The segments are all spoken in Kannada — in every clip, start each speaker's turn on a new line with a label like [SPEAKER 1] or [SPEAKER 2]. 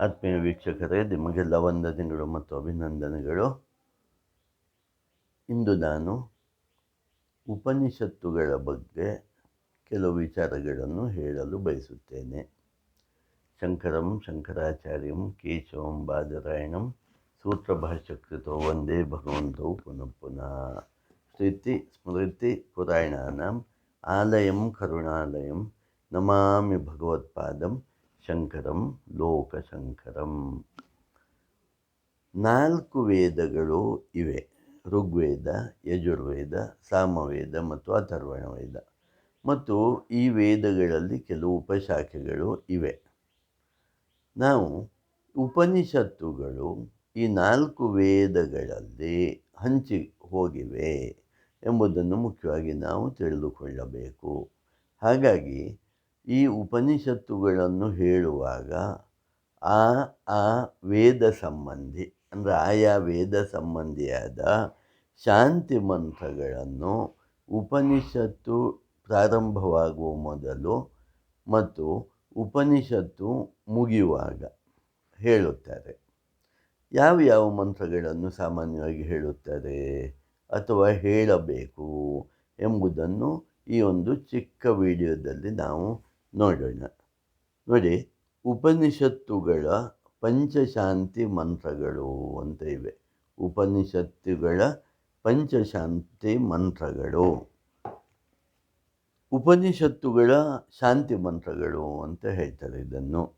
[SPEAKER 1] ಆತ್ಮೀಯ ವೀಕ್ಷಕರೇ ನಿಮಗೆಲ್ಲ ವಂದನೆಗಳು ಮತ್ತು ಅಭಿನಂದನೆಗಳು. ಇಂದು ನಾನು ಉಪನಿಷತ್ತುಗಳ ಬಗ್ಗೆ ಕೆಲವು ವಿಚಾರಗಳನ್ನು ಹೇಳಲು ಬಯಸುತ್ತೇನೆ. ಶಂಕರಂ, ಶಂಕರಾಚಾರ್ಯಂ, ಕೇಶವಂ, ಬಾದರಾಯಣಂ, ಸೂತ್ರಭಾಷ್ಯಕೃತೋ ವಂದೇ ಭಗವಂತೌ ಪುನಃ ಪುನಃ. ಸ್ಮೃತಿ ಸ್ಮೃತಿ ಪುರಾಯಣಾನಂ ಆಲಯಂ ಕರುಣಾಲಯಂ, ನಮಾಮಿ ಭಗವತ್ಪಾದಂ ಶಂಕರಂ ಲೋಕಶಂಕರಂ. ನಾಲ್ಕು ವೇದಗಳು ಇವೆ. ಋಗ್ವೇದ, ಯಜುರ್ವೇದ, ಸಾಮವೇದ ಮತ್ತು ಅಥರ್ವಣ ವೇದ ಮತ್ತು ಈ ವೇದಗಳಲ್ಲಿ ಕೆಲವು ಉಪಶಾಖೆಗಳು ಇವೆ. ನಾವು ಉಪನಿಷತ್ತುಗಳು ಈ ನಾಲ್ಕು ವೇದಗಳಲ್ಲಿ ಹಂಚಿ ಹೋಗಿವೆ ಎಂಬುದನ್ನು ಮುಖ್ಯವಾಗಿ ನಾವು ತಿಳಿದುಕೊಳ್ಳಬೇಕು. ಹಾಗಾಗಿ ಈ ಉಪನಿಷತ್ತುಗಳನ್ನು ಹೇಳುವಾಗ ಆ ಆ ವೇದ ಸಂಬಂಧಿ, ಅಂದರೆ ಆಯಾ ವೇದ ಸಂಬಂಧಿಯಾದ ಶಾಂತಿ ಮಂತ್ರಗಳನ್ನು ಉಪನಿಷತ್ತು ಪ್ರಾರಂಭವಾಗುವ ಮೊದಲು ಮತ್ತು ಉಪನಿಷತ್ತು ಮುಗಿಯುವಾಗ ಹೇಳುತ್ತಾರೆ. ಯಾವ ಯಾವ ಮಂತ್ರಗಳನ್ನು ಸಾಮಾನ್ಯವಾಗಿ ಹೇಳುತ್ತಾರೆ ಅಥವಾ ಹೇಳಬೇಕು ಎಂಬುದನ್ನು ಈ ಒಂದು ಚಿಕ್ಕ ವಿಡಿಯೋದಲ್ಲಿ ನಾವು ನೋಡೋಣ. ನೋಡಿ, ಉಪನಿಷತ್ತುಗಳ ಪಂಚಶಾಂತಿ ಮಂತ್ರಗಳು ಅಂತ ಇವೆ. ಉಪನಿಷತ್ತುಗಳ ಪಂಚಶಾಂತಿ ಮಂತ್ರಗಳು. ಉಪನಿಷತ್ತುಗಳ ಶಾಂತಿ ಮಂತ್ರಗಳು ಅಂತ ಹೇಳ್ತಾರೆ ಇದನ್ನು.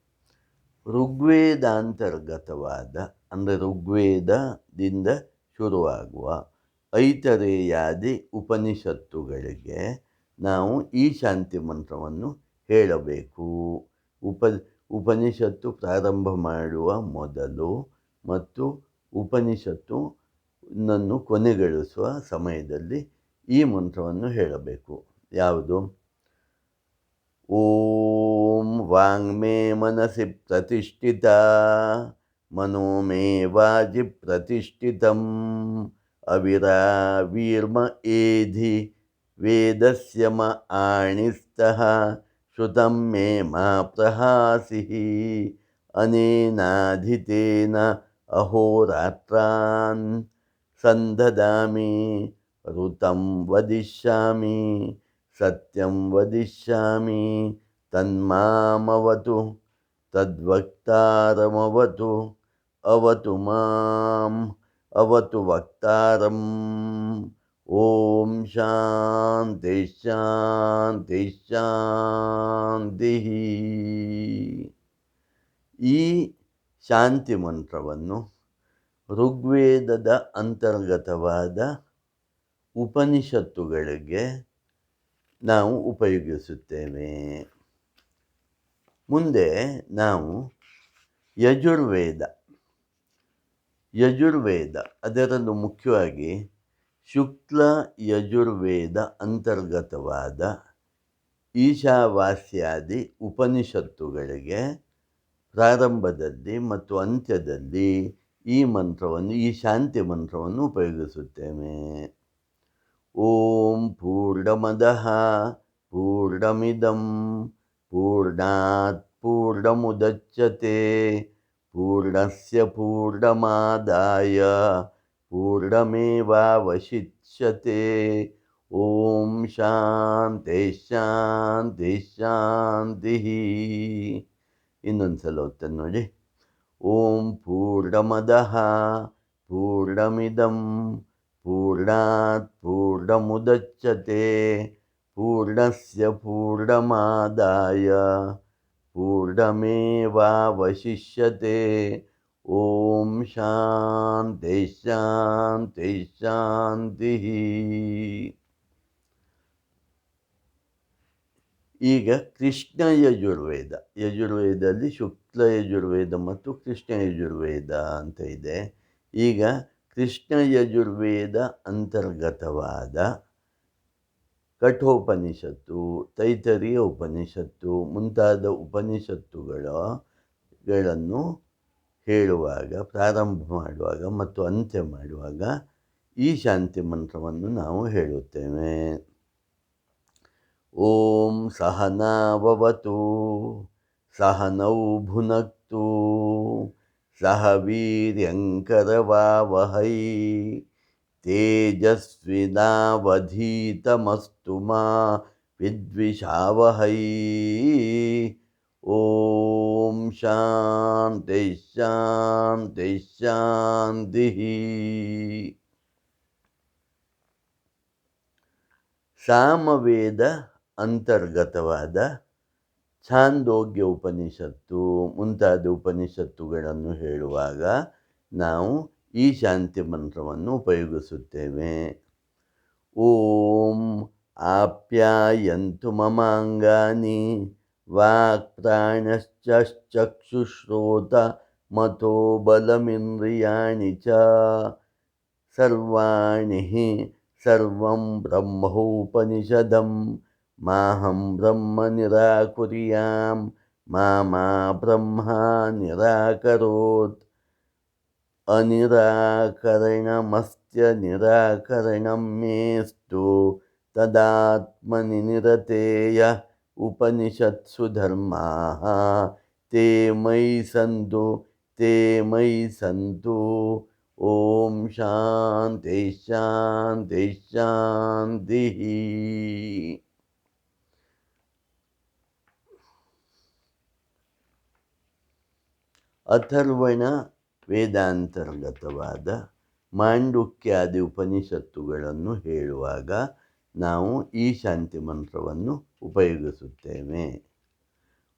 [SPEAKER 1] ಋಗ್ವೇದಾಂತರ್ಗತವಾದ, ಅಂದರೆ ಋಗ್ವೇದದಿಂದ ಶುರುವಾಗುವ ಐತರೇಯಾದಿ ಉಪನಿಷತ್ತುಗಳಿಗೆ ನಾವು ಈ ಶಾಂತಿ ಮಂತ್ರವನ್ನು ಹೇಳಬೇಕು. ಉಪ, ಉಪನಿಷತ್ತು ಪ್ರಾರಂಭ ಮಾಡುವ ಮೊದಲು ಮತ್ತು ಉಪನಿಷತ್ತು ನನ್ನು ಕೊನೆಗೊಳಿಸುವ ಸಮಯದಲ್ಲಿ ಈ ಮಂತ್ರವನ್ನು ಹೇಳಬೇಕು. ಯಾವುದು? ಓಂ ವಾಂಗ್ಮೇ ಮನಸಿ ಪ್ರತಿಷ್ಠಿತ, ಮನೋ ಮೇ ವಾಜಿ ಪ್ರತಿಷ್ಠಿತಂ, ಅವಿರಾವೀರ್ಮ ಏಧಿ ವೇದಸ್ಯ ಮ ಆಣಿಸ್ತಃ श्रुतं मे मा प्रहासिः अनेनाधितेन अहोरात्रान् सन्ददामि ऋतं वदिष्यामि, सत्यं वदिष्यामि, तन्मामवतु, तद्वक्तारमवतु, अवतु माम्, अवतु वक्तारम्। ಓಂ ಶಾಂತಿ ಶಾಂತಿ ಶಾಂತಿ ಈ ಶಾಂತಿ ಮಂತ್ರವನ್ನು ಋಗ್ವೇದದ ಅಂತರ್ಗತವಾದ ಉಪನಿಷತ್ತುಗಳಿಗೆ ನಾವು ಉಪಯೋಗಿಸುತ್ತೇವೆ. ಮುಂದೆ ನಾವು ಯಜುರ್ವೇದ ಯಜುರ್ವೇದ ಅದರಲ್ಲೂ ಮುಖ್ಯವಾಗಿ ಶುಕ್ಲ ಯಜುರ್ವೇದ ಅಂತರ್ಗತವಾದ ಈಶಾವಾಸ್ಯಾದಿ ಉಪನಿಷತ್ತುಗಳಿಗೆ ಪ್ರಾರಂಭದಲ್ಲಿ ಮತ್ತು ಅಂತ್ಯದಲ್ಲಿ ಈ ಮಂತ್ರವನ್ನು, ಈ ಶಾಂತಿ ಮಂತ್ರವನ್ನು ಉಪಯೋಗಿಸುತ್ತೇವೆ. ಓಂ ಪೂರ್ಣಮದಃ ಪೂರ್ಣಮಿದಂ ಪೂರ್ಣಾತ್ ಪೂರ್ಣಮುದಚ್ಯತೆ ಪೂರ್ಣಸ್ಯ ಪೂರ್ಣಮಾದಾಯ पूर्णमेवावशिष्यते ॐ ಶಾಂತಿ ಶಾಂತಿ ಶಾಂತಿ ಇನ್ನೊಂದು ಸಲ ಓದ್ತಾನೆ ನೋಡಿ ಓಂ ಪೂರ್ಣಮದಃ ಪೂರ್ಣಮಿದಂ ಪೂರ್ಣಾತ್ ಪೂರ್ಣಮುದಚ್ಯತೆ ಪೂರ್ಣಸ್ಯ ಪೂರ್ಣಮಾದಾಯ ಪೂರ್ಣಮೇವಾವಶಿಷ್ಯತೆ ಓಂ ಶಾಂತಿ ಶಾಂತಿ ಶಾಂತಿ ಈಗ ಕೃಷ್ಣ ಯಜುರ್ವೇದ, ಯಜುರ್ವೇದದಲ್ಲಿ ಶುಕ್ಲ ಯಜುರ್ವೇದ ಮತ್ತು ಕೃಷ್ಣ ಯಜುರ್ವೇದ ಅಂತ ಇದೆ. ಈಗ ಕೃಷ್ಣ ಯಜುರ್ವೇದ ಅಂತರ್ಗತವಾದ ಕಠೋಪನಿಷತ್ತು, ತೈತರಿಯ ಉಪನಿಷತ್ತು ಮುಂತಾದ ಉಪನಿಷತ್ತುಗಳನ್ನು ಹೇಳುವಾಗ, ಪ್ರಾರಂಭ ಮಾಡುವಾಗ ಮತ್ತು ಅಂತ್ಯ ಮಾಡುವಾಗ ಈ ಶಾಂತಿ ಮಂತ್ರವನ್ನು ನಾವು ಹೇಳುತ್ತೇವೆ. ಓಂ ಸಹನಾವವತು ಸಹನೌ ಭುನಕ್ತು, ಸಹ ವೀರ್ಯಂಕರವಾವಹೈ ತೇಜಸ್ವಿನಾವಧೀತಮಸ್ತು ಮಾ ವಿದ್ವಿಷಾವಹೈ. ಓಂ ಶಾಂತಿ ಶಾಂತಿ ಶಾಂತಿ ಸಾಮವೇದ ಅಂತರ್ಗತವಾದ ಛಾಂದೋಗ್ಯ ಉಪನಿಷತ್ತು ಮುಂತಾದ ಉಪನಿಷತ್ತುಗಳನ್ನು ಹೇಳುವಾಗ ನಾವು ಈ ಶಾಂತಿ ಮಂತ್ರವನ್ನು ಉಪಯೋಗಿಸುತ್ತೇವೆ. ಓಂ ಆಪ್ಯಾಯಂತು ಮಮಾಂಗಾನಿ वाक्प्राणश्चक्षुश्रोता मतो बलमिन्द्रियाणि च सर्वाणि हि सर्वं ब्रह्मोपनिषदं। माहं ब्रह्म निराकुर्यां मा मा ब्रह्मा निराकरोत्। अनिराकरणमस्त्य निराकरणं मेस्तु तदात्मनि निरतेयः ಉಪನಿಷತ್ಸು ಧರ್ಮಾः ते मयि सन्तु ते मयि सन्तु ॐ शान्ति शान्ति शान्तिः ಅಥರ್ವಣ ವೇದಾಂತರ್ಗತವಾದ ಮಾಂಡುಕ್ಯಾದಿ ಉಪನಿಷತ್ತುಗಳನ್ನು ಹೇಳುವಾಗ ನಾವು ಈ ಶಾಂತಿ ಮಂತ್ರವನ್ನು ಉಪಯೋಗಿಸುತ್ತೇವೆ.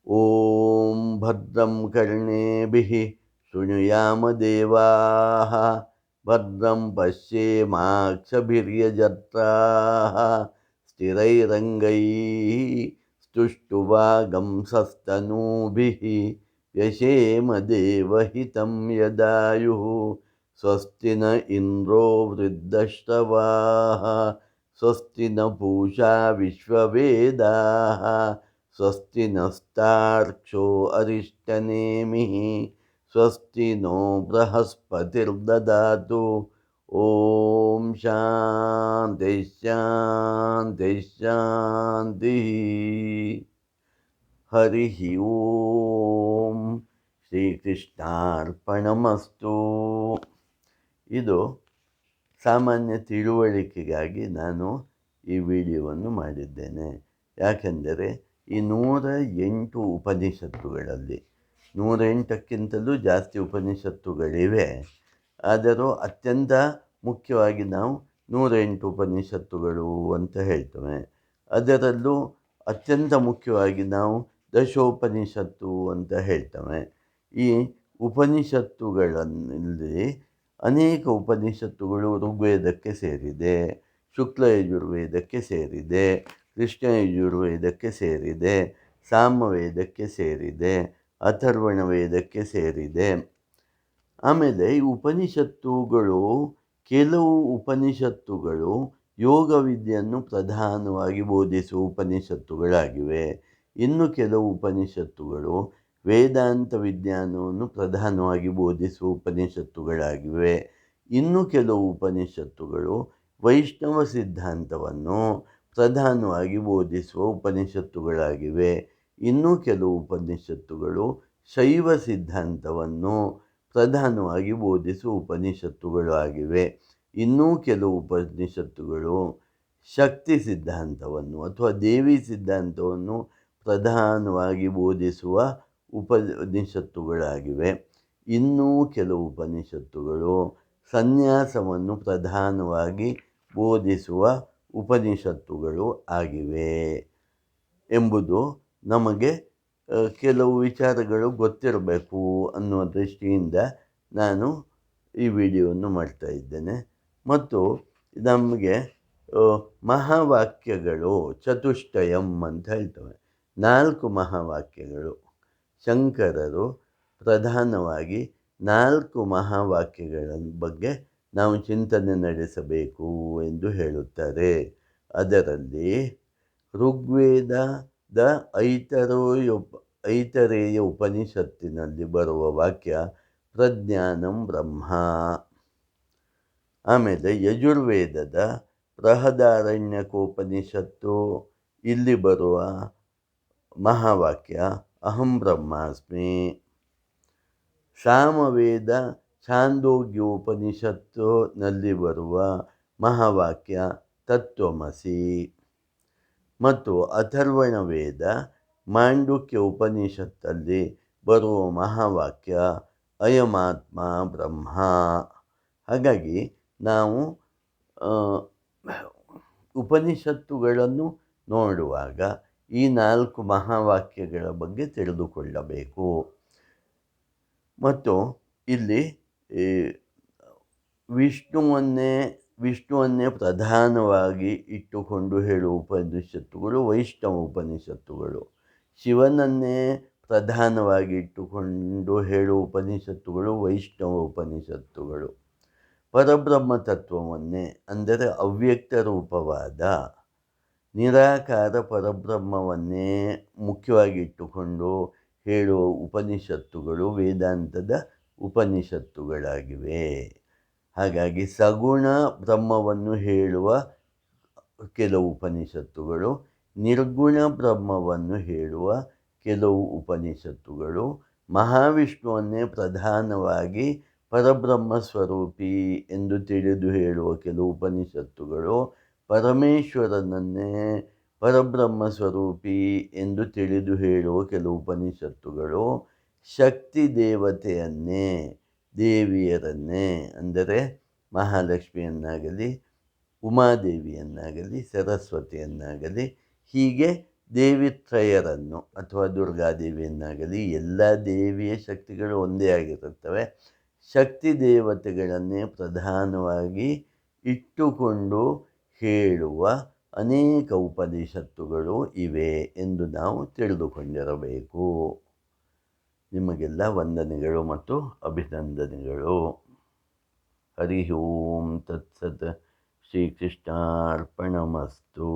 [SPEAKER 1] ಓಂ ಭದ್ರಂ ಕರ್ಣೇಭಿ ಶೃಣುಯಾಮ ದೇವಾ. ಭದ್ರಂ ಪಶ್ಯೇಮಾಕ್ಷಭಿರ್ಯಜತ್ರಾ ಸ್ಥಿರೈರಂಗೈ ಸ್ತುಷ್ಟುವಾಗಂಸಸ್ತನೂಭಿಃ व्यशेम देवहितं यदायुः स्वस्ति ಸ್ವಸ್ತಿನ इन्द्रो ಸ್ವಸ್ತಿನ ಪೂಷಾ ವಿಶ್ವವೇದ ಸ್ವಸ್ತಿನಸ್ತಾರ್ಕ್ಷೋ ಅರಿಷ್ಟನೇಮಿ ಸ್ವಸ್ತಿನೋ ಬೃಹಸ್ಪತಿರ್ದದಾತು ಓಂ ಶಾಂತಿ ಶಾಂತಿ ಶಾಂತಿ ಹರಿ ಓಂ ಶ್ರೀಕೃಷ್ಣಾರ್ಪಣಮಸ್ತು ಇದು ಸಾಮಾನ್ಯ ತಿಳುವಳಿಕೆಗಾಗಿ ನಾನು ಈ ವಿಡಿಯೋವನ್ನು ಮಾಡಿದ್ದೇನೆ. ಯಾಕೆಂದರೆ ಈ ನೂರ ಎಂಟು ಉಪನಿಷತ್ತುಗಳಲ್ಲಿ ನೂರೆಂಟಕ್ಕಿಂತಲೂ ಜಾಸ್ತಿ ಉಪನಿಷತ್ತುಗಳಿವೆ. ಆದರೂ ಅತ್ಯಂತ ಮುಖ್ಯವಾಗಿ ನಾವು ನೂರ ಎಂಟು ಉಪನಿಷತ್ತುಗಳು ಅಂತ ಹೇಳ್ತೇವೆ. ಅದರಲ್ಲೂ ಅತ್ಯಂತ ಮುಖ್ಯವಾಗಿ ನಾವು ದಶೋಪನಿಷತ್ತು ಅಂತ ಹೇಳ್ತೇವೆ. ಈ ಉಪನಿಷತ್ತುಗಳಲ್ಲಿ ಅನೇಕ ಉಪನಿಷತ್ತುಗಳು ಋಗ್ವೇದಕ್ಕೆ ಸೇರಿದೆ, ಶುಕ್ಲ ಯಜುರ್ವೇದಕ್ಕೆ ಸೇರಿದೆ, ಕೃಷ್ಣ ಯಜುರ್ವೇದಕ್ಕೆ ಸೇರಿದೆ ಸಾಮವೇದಕ್ಕೆ ಸೇರಿದೆ, ಅಥರ್ವಣ ವೇದಕ್ಕೆ ಸೇರಿದೆ. ಆಮೇಲೆ ಈ ಉಪನಿಷತ್ತುಗಳು, ಕೆಲವು ಉಪನಿಷತ್ತುಗಳು ಯೋಗ ವಿದ್ಯೆಯನ್ನು ಪ್ರಧಾನವಾಗಿ ಬೋಧಿಸುವ ಉಪನಿಷತ್ತುಗಳಾಗಿವೆ. ಇನ್ನು ಕೆಲವು ಉಪನಿಷತ್ತುಗಳು ವೇದಾಂತ ವಿಜ್ಞಾನವನ್ನು ಪ್ರಧಾನವಾಗಿ ಬೋಧಿಸುವ ಉಪನಿಷತ್ತುಗಳಾಗಿವೆ. ಇನ್ನು ಕೆಲವು ಉಪನಿಷತ್ತುಗಳು ವೈಷ್ಣವ ಸಿದ್ಧಾಂತವನ್ನು ಪ್ರಧಾನವಾಗಿ ಬೋಧಿಸುವ ಉಪನಿಷತ್ತುಗಳಾಗಿವೆ. ಇನ್ನೂ ಕೆಲವು ಉಪನಿಷತ್ತುಗಳು ಶೈವ ಸಿದ್ಧಾಂತವನ್ನು ಪ್ರಧಾನವಾಗಿ ಬೋಧಿಸುವ ಉಪನಿಷತ್ತುಗಳು ಆಗಿವೆ ಇನ್ನೂ ಕೆಲವು ಉಪನಿಷತ್ತುಗಳು ಶಕ್ತಿ ಸಿದ್ಧಾಂತವನ್ನು ಅಥವಾ ದೇವಿ ಸಿದ್ಧಾಂತವನ್ನು ಪ್ರಧಾನವಾಗಿ ಬೋಧಿಸುವ ಉಪನಿಷತ್ತುಗಳಾಗಿವೆ. ಇನ್ನೂ ಕೆಲವು ಉಪನಿಷತ್ತುಗಳು ಸನ್ಯಾಸವನ್ನು ಪ್ರಧಾನವಾಗಿ ಬೋಧಿಸುವ ಉಪನಿಷತ್ತುಗಳು ಆಗಿವೆ ಎಂಬುದು ನಮಗೆ ಕೆಲವು ವಿಚಾರಗಳು ಗೊತ್ತಿರಬೇಕು ಅನ್ನುವ ದೃಷ್ಟಿಯಿಂದ ನಾನು ಈ ವಿಡಿಯೋವನ್ನು ಮಾಡ್ತಾ ಇದ್ದೇನೆ. ಮತ್ತು ನಮಗೆ ಮಹಾವಾಕ್ಯಗಳು ಚತುಷ್ಟಯಂ ಅಂತ ಹೇಳ್ತವೆ. ನಾಲ್ಕು ಮಹಾವಾಕ್ಯಗಳು. ಶಂಕರರು ಪ್ರಧಾನವಾಗಿ ನಾಲ್ಕು ಮಹಾವಾಕ್ಯಗಳ ಬಗ್ಗೆ ನಾವು ಚಿಂತನೆ ನಡೆಸಬೇಕು ಎಂದು ಹೇಳುತ್ತಾರೆ. ಅದರಲ್ಲಿ ಋಗ್ವೇದದ ಐತರೇಯ ಐತರೇಯ ಉಪನಿಷತ್ತಿನಲ್ಲಿ ಬರುವ ವಾಕ್ಯ ಪ್ರಜ್ಞಾನಂ ಬ್ರಹ್ಮ. ಆಮೇಲೆ ಯಜುರ್ವೇದದ ಬೃಹದಾರಣ್ಯಕೋಪನಿಷತ್ತು ಇಲ್ಲಿ ಬರುವ ಮಹಾವಾಕ್ಯ ಅಹಂ ಬ್ರಹ್ಮಾಸ್ಮಿ ಸಾಮವೇದ ಛಾಂದೋಗ್ಯೋಪನಿಷತ್ತುನಲ್ಲಿ ಬರುವ ಮಹಾವಾಕ್ಯ ತತ್ವಮಸಿ। ಮತ್ತು ಅಥರ್ವಣ ವೇದ ಮಾಂಡುಕ್ಯ ಉಪನಿಷತ್ತಲ್ಲಿ ಬರುವ ಮಹಾವಾಕ್ಯ ಅಯಮಾತ್ಮ ಬ್ರಹ್ಮ। ಹಾಗಾಗಿ ನಾವು ಉಪನಿಷತ್ತುಗಳನ್ನು ನೋಡುವಾಗ ಈ ನಾಲ್ಕು ಮಹಾವಾಕ್ಯಗಳ ಬಗ್ಗೆ ತಿಳಿದುಕೊಳ್ಳಬೇಕು. ಮತ್ತು ಇಲ್ಲಿ ವಿಷ್ಣುವನ್ನೇ ವಿಷ್ಣುವನ್ನೇ ಪ್ರಧಾನವಾಗಿ ಇಟ್ಟುಕೊಂಡು ಹೇಳುವ ಉಪನಿಷತ್ತುಗಳು, ವೈಷ್ಣವ ಉಪನಿಷತ್ತುಗಳು. ಶಿವನನ್ನೇ ಪ್ರಧಾನವಾಗಿ ಇಟ್ಟುಕೊಂಡು ಹೇಳುವ ಉಪನಿಷತ್ತುಗಳು, ವೈಷ್ಣವ ಉಪನಿಷತ್ತುಗಳು. ಪರಬ್ರಹ್ಮ ತತ್ವವನ್ನೇ, ಅಂದರೆ ಅವ್ಯಕ್ತ ರೂಪವಾದ ನಿರಾಕಾರ ಪರಬ್ರಹ್ಮವನ್ನೇ ಮುಖ್ಯವಾಗಿ ಇಟ್ಟುಕೊಂಡು ಹೇಳುವ ಉಪನಿಷತ್ತುಗಳು ವೇದಾಂತದ ಉಪನಿಷತ್ತುಗಳಾಗಿವೆ. ಹಾಗಾಗಿ ಸಗುಣ ಬ್ರಹ್ಮವನ್ನು ಹೇಳುವ ಕೆಲವು ಉಪನಿಷತ್ತುಗಳು, ನಿರ್ಗುಣ ಬ್ರಹ್ಮವನ್ನು ಹೇಳುವ ಕೆಲವು ಉಪನಿಷತ್ತುಗಳು, ಮಹಾವಿಷ್ಣುವನ್ನೇ ಪ್ರಧಾನವಾಗಿ ಪರಬ್ರಹ್ಮ ಸ್ವರೂಪಿ ಎಂದು ತಿಳಿದು ಹೇಳುವ ಕೆಲವು ಉಪನಿಷತ್ತುಗಳು ಪರಮೇಶ್ವರನನ್ನೇ ಪರಬ್ರಹ್ಮ ಸ್ವರೂಪಿ ಎಂದು ತಿಳಿದು ಹೇಳುವ ಕೆಲವು ಉಪನಿಷತ್ತುಗಳು ಶಕ್ತಿ ದೇವತೆಯನ್ನೇ, ದೇವಿಯರನ್ನೇ, ಅಂದರೆ ಮಹಾಲಕ್ಷ್ಮಿಯನ್ನಾಗಲಿ, ಉಮಾದೇವಿಯನ್ನಾಗಲಿ, ಸರಸ್ವತಿಯನ್ನಾಗಲಿ, ಹೀಗೆ ದೇವಿತ್ರಯರನ್ನು ಅಥವಾ ದುರ್ಗಾದೇವಿಯನ್ನಾಗಲಿ ಎಲ್ಲ ದೇವಿಯ ಶಕ್ತಿಗಳು ಒಂದೇ ಆಗಿರುತ್ತವೆ. ಶಕ್ತಿ ದೇವತೆಗಳನ್ನೇ ಪ್ರಧಾನವಾಗಿ ಇಟ್ಟುಕೊಂಡು ಹೇಳುವ ಅನೇಕ ಉಪನಿಷತ್ತುಗಳು ಇವೆ ಎಂದು ನಾವು ತಿಳಿದುಕೊಂಡಿರಬೇಕು. ನಿಮಗೆಲ್ಲ ವಂದನೆಗಳು ಮತ್ತು ಅಭಿನಂದನೆಗಳು. ಹರಿ ಓಂ ತತ್ಸತ್ ಶ್ರೀಕೃಷ್ಣಾರ್ಪಣಮಸ್ತು.